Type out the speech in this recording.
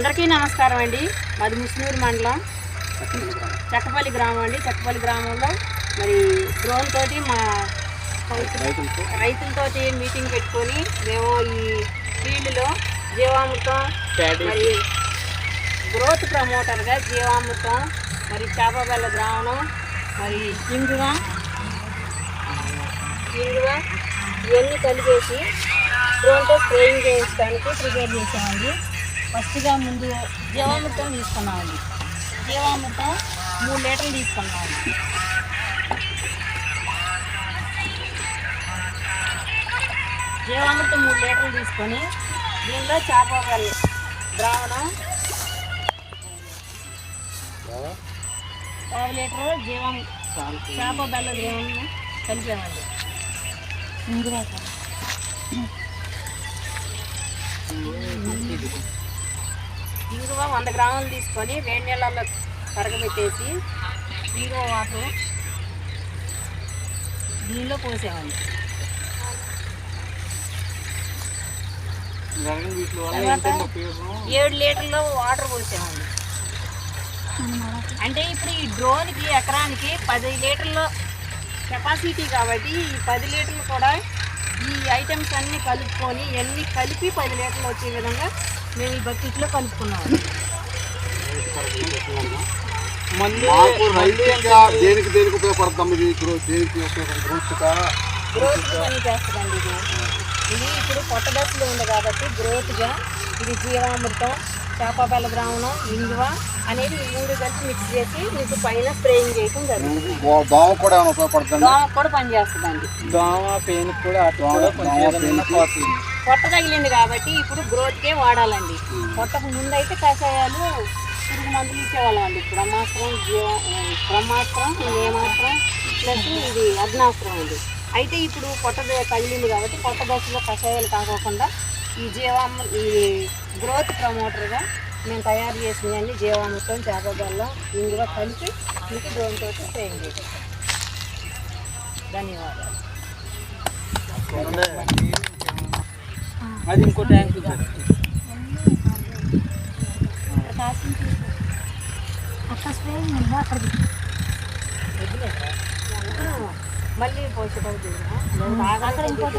అందరికీ నమస్కారం అండి. మాది ముస్నూరు మండలం. చెక్కపల్లి గ్రామం అండి. చెక్కపల్లి గ్రామంలో మరి డ్రోన్ తోటి మా రైతులతో మీటింగ్ పెట్టుకొని మేము ఈ ఫీల్డ్లో జీవామృతం మరి గ్రోత్ ప్రమోటర్గా జీవామృతం మరి చేపబెల్ల ద్రావణం మరి ఇంగువ ఇంగువ ఇవన్నీ కలిపేసి డ్రోన్తో స్ప్రేయింగ్ చేయించడానికి ప్రిపేర్ చేసామండి ఫస్ట్గా ముందు జీవామృతం తీసుకున్నామండి. జీవామృతం మూడు లీటర్లు తీసుకున్నామండి జీవామృతం మూడు లీటర్లు తీసుకొని దీనిలో చేప ద్రావణం పావు లీటర్ జీవం చేప బెల్ల జీవం కలిపామండి. ఇందులో ఇంగువ వంద గ్రాములు తీసుకొని వేడి నీళ్ళల్లో కరగబెట్టేసి ఇంగువ వాటర్ దీనిలో తర్వాత ఉపయోగం? ఏడు లీటర్లు వాటర్ పోసామండి అంటే ఇప్పుడు ఈ డ్రోన్కి ఎకరానికి పది లీటర్ల కెపాసిటీ కాబట్టి ఈ పది లీటర్లు కూడా ఈ ఐటమ్స్ అన్నీ కలుపుకొని ఇవన్నీ కలిపి పది లీటర్లు వచ్చే విధంగా మేము ఈ బకెట్లో కలుపుకున్నాం. మాకు రైతుగా దేనికి దేనికి ఉపయోగపడతాం ఇది గ్రో- దేనికి ఉపయోగపడుతుంది గ్రోత్గా గ్రోత్ పని చేస్తుందండి ఇది. ఇది ఇప్పుడు కొత్త దశలో ఉంది కాబట్టి గ్రోత్గా ఇది జీవామృతం చేప బెల్ల ద్రావణం ఇంగువ అనేది ఈ మూడు కలిపి మిక్స్ చేసి మీకు పైన స్ప్రేయింగ్ చేయడం జరుగుతుంది. దోమ కూడా ఉపయోగపడుతుంది? దోమకు కూడా పనిచేస్తుందండి. దోమ పెయిన్ కూడా పోతుంది పొట్ట తగిలింది కాబట్టి ఇప్పుడు గ్రోత్కే వాడాలండి. పొట్టకు ముందైతే కషాయాలు పురుగు మందులు ఇచ్చేవాళ్ళం అండి బ్రహ్మాస్త్రం జీవ బ్రహ్మాస్త్రం ఏమాస్త్రం ప్లస్ ఇది అగ్నాస్త్రం అండి. అయితే ఇప్పుడు పొట్ట తగిలింది కాబట్టి పొట్ట దశలో కషాయాలు కాకోకుండా ఈ జీవామ ఈ గ్రోత్ ప్రమోటర్గా మేము తయారు చేసినవన్నీ జీవామృతం చేపగల్లం ఇందులో కలిపి మీకు డ్రోన్ తోటి స్ప్రేయింగ్ ధన్యవాదాలు అది ఇంకో ట్యాంక్ మళ్ళీ పోసేటప్పుడు అక్కడ ఇంకోటి